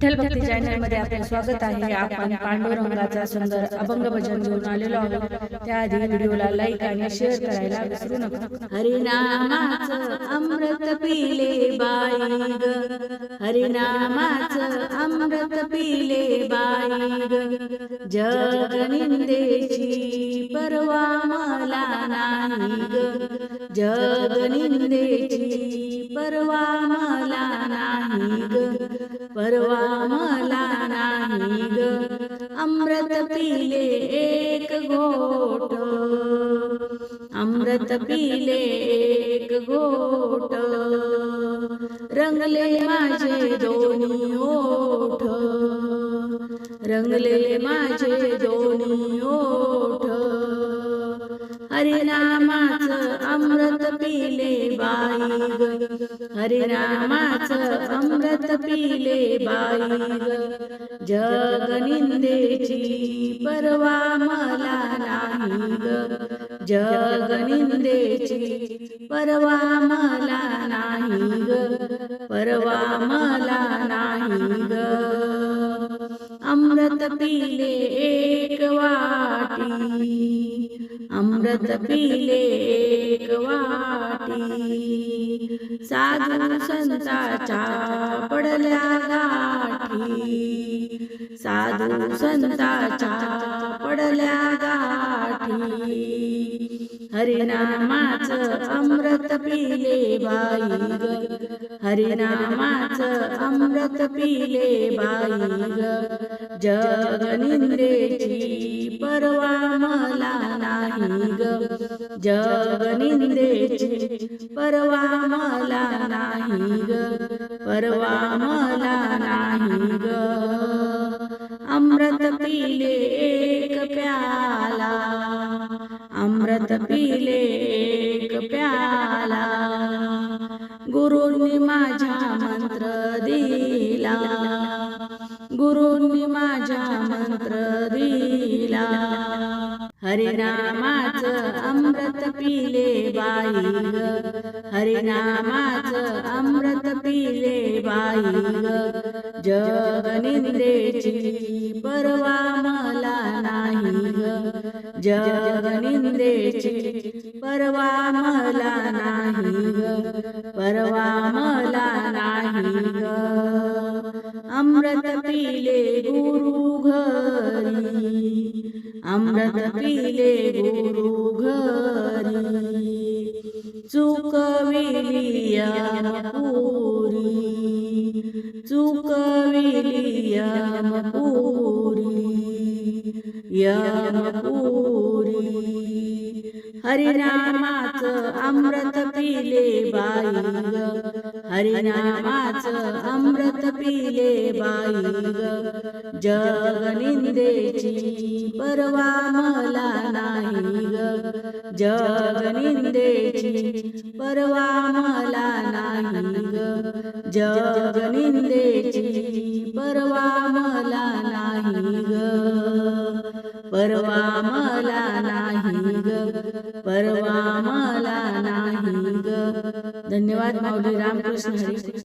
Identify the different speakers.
Speaker 1: विठ्ठल भक्ती चॅनलमध्ये आपले स्वागत आहे. आपण पांडुरंगाचा सुंदर अभंग भजन घेऊन आलेलो आहोत. त्याआधी व्हिडिओला लाईक आणि शेअर करायला विसरू नका. हरिनामाचं अमृत पिले बाई ग. हरिनामाचं अमृत पिले बाई ग. जग निंदेची परवा मला नाही ग. जग निंदेची परवा मला नाही ग. घोट अमृत पिले एक घोट रंगले माझे दोन्ही ओठ। रंगले माझे दोन्ही ओठ। हरिनामाचं अमृत पिले बाई. हरे रामाच अमृत पिले बाई. ग जग निंदेची परवा मला नाही ग. जग निंदेची परवा मला नाही परवा मला नाही ग. अमृत पिले एक वाटी. अमृत पिले एक वाटी साधू संताच्या पडल्या गाठी। साधू संताच्या पडल्या गाठी। हरिनामाच अमृत पिले बाई ग. हरिनामाच अमृत पिले बाई ग. जग निंदेची परवा मला नाही ग. जग निंदेची परवा मला नाही ग. परवा मला नाही ग. अमृत पिले अमृत पिले एक प्याला. गुरुंनी माझ्या मंत्र दिला. गुरुंनी माझ्या मंत्र दिला. हरिनामाच अमृत पिले बाई हरिनामाच अमृत पिले बाई ग. जग निंदेची परवा मला ग परवा मला नाही ग परवा मला नाही ग अमृत पिले गुरु घरी अमृत पिले गुरु घरी चुकविलिया पुरी चुकविलिया पुरी यमपुरी हरिनामाच अमृत पिले बाई। ग अमृत पिले बाई। ग जग परवा मला नाही ग। परवा मला नाही ग। ग. परवा मला नाही ग. धन्यवाद माऊली रामकृष्ण हरी.